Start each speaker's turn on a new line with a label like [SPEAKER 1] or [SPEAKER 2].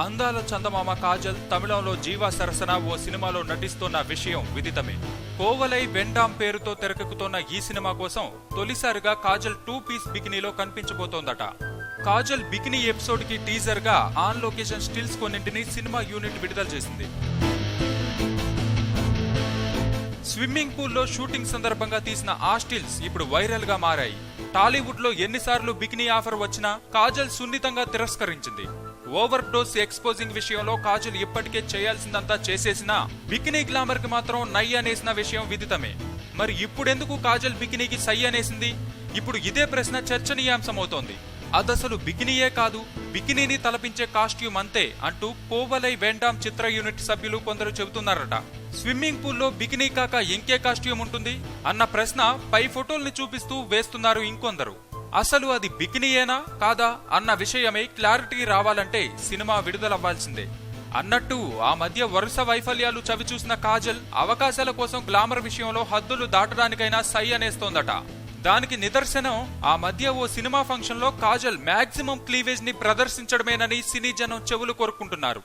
[SPEAKER 1] అందాల చందమామ కాజల్ తమిళంలో జీవా సరసన ఓ సినిమాలో నటిస్తోన్న విషయం విదితమే. కోవలై వెండాం పేరుతో తెరకెక్కుతోన్న ఈ సినిమా కోసం తొలిసారిగా కాజల్ టూ పీస్ బికినీలో కనిపించబోతోందట. కాజల్ బికినీ ఎపిసోడ్కి టీజర్గా ఆన్ లొకేషన్ స్టిల్స్ కొన్నింటిని సినిమా యూనిట్ విడుదల చేసింది. స్విమ్మింగ్ పూల్లో షూటింగ్ సందర్భంగా తీసిన ఆ స్టిల్స్ ఇప్పుడు వైరల్గా మారాయి. టాలీవుడ్లో ఎన్నిసార్లు బికినీ ఆఫర్ వచ్చినా కాజల్ సున్నితంగా తిరస్కరించింది. ఓవర్ డోస్ ఎక్స్పోజింగ్ విషయంలో కాజల్ ఇప్పటికే చేయాల్సిందంతా చేసేసినా బికినీ గ్లామర్కి మాత్రం నై అనేసిన విషయం విదితమే. మరి ఇప్పుడెందుకు కాజల్ బికినీకి సై అనేసింది? ఇప్పుడు ఇదే ప్రశ్న చర్చనీయాంశమవుతోంది. అదసలు బికినీయే కాదు బికినీని తలపించే కాస్ట్యూమ్ అంతే అంటూ కోవలై వెండాం చిత్ర యూనిట్ సభ్యులు కొందరు చెబుతున్నారట. స్విమ్మింగ్ పూల్లో బికినీ కాక ఇంకే కాస్ట్యూమ్ ఉంటుంది? అన్న ప్రశ్న పై ఫోటోల్ని చూపిస్తూ వేస్తున్నారు ఇంకొందరు. అసలు అది బికినీయేనా కాదా అన్న విషయమై క్లారిటీ రావాలంటే సినిమా విడుదలవ్వాల్సిందే. అన్నట్టు ఆ మధ్య వరుస వైఫల్యాలు చవిచూసిన కాజల్ అవకాశాల కోసం గ్లామర్ విషయంలో హద్దులు దాటడానికైనా సై అనేస్తోందట. దానికి నిదర్శనం ఆ మధ్య ఓ సినిమా ఫంక్షన్లో కాజల్ మాక్సిమం క్లీవేజ్ని ప్రదర్శించడమేనని సినీ జనం చెవులు కోరుకుంటున్నారు